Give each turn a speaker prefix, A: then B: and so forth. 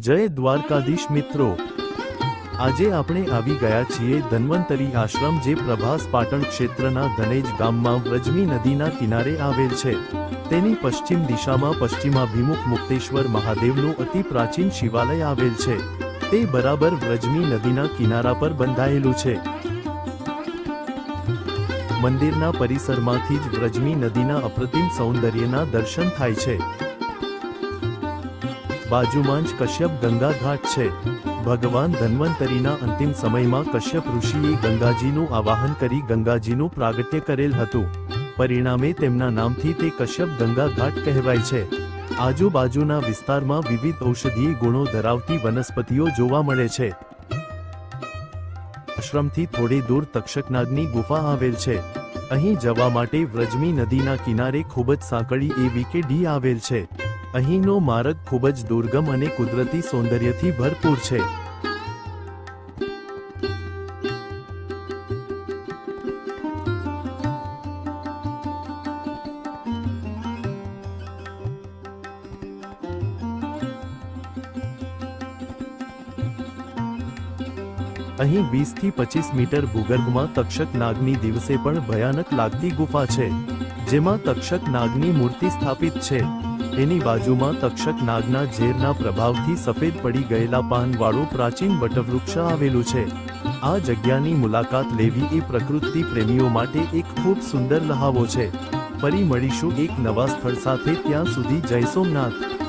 A: જય દ્વારકાધીશ મિત્રો. આજે આપણે આવી ગયા છીએ ધન્વંતરી આશ્રમ જે પ્રભાસ પાટણ ક્ષેત્રના ધનેજ ગામમાં વ્રજમી નદીના કિનારે આવેલ છે. તેની પશ્ચિમ દિશામાં પશ્ચિમાભિમુખ મુક્તેશ્વર મહાદેવનું અતિ પ્રાચીન શિવાલય આવેલ છે. તે બરાબર વ્રજમી નદીના કિનારા પર બંધાયેલું છે. મંદિરના પરિસરમાંથી જ વ્રજમી નદીના અપ્રતિમ સૌંદર્યના દર્શન થાય છે. બાજુમાં જ કશ્યપ ગંગા ઘાટ છે. ભગવાન ધન્વંતરીના અંતિમ સમયમાં કશ્યપ ઋષિએ ગંગાજીનું આવાહન કરી ગંગાજીનું પ્રાગટ્ય કરેલ હતું. પરિણામે તેમના નામથી તે કશ્યપ ગંગા ઘાટ કહેવાય છે. આજુબાજુના વિસ્તારમાં વિવિધ ઔષધીય ગુણો ધરાવતી વનસ્પતિઓ જોવા મળે છે. આશ્રમથી થોડે દૂર તક્ષકનાગની ગુફા આવેલ છે. અહીં જવા માટે વ્રજમી નદીના કિનારે ખૂબ જ સાંકળી એવી કે ડી આવેલ છે. અહીંનો માર્ગ ખૂબ જ દુર્ગમ અને કુદરતી સૌંદર્યથી ભરપૂર છે. અહીં વીસથી પચીસ મીટર ભૂગર્ભમાં તક્ષક નાગની દિવસે પણ ભયાનક લાગતી ગુફા છે, જેમાં તક્ષક નાગની મૂર્તિ સ્થાપિત છે. એની બાજુમાં તક્ષક નાગના ઝેરના પ્રભાવથી સફેદ પડી ગયેલા પાનવાળું પ્રાચીન વટવૃક્ષ આવેલું છે. આ જગ્યાની મુલાકાત લેવી એ પ્રકૃતિ પ્રેમીઓ માટે એક ખૂબ સુંદર લહાવો છે. ફરી મળીશું એક નવા સ્થળ સાથે ત્યાં સુધી જય સોમનાથ.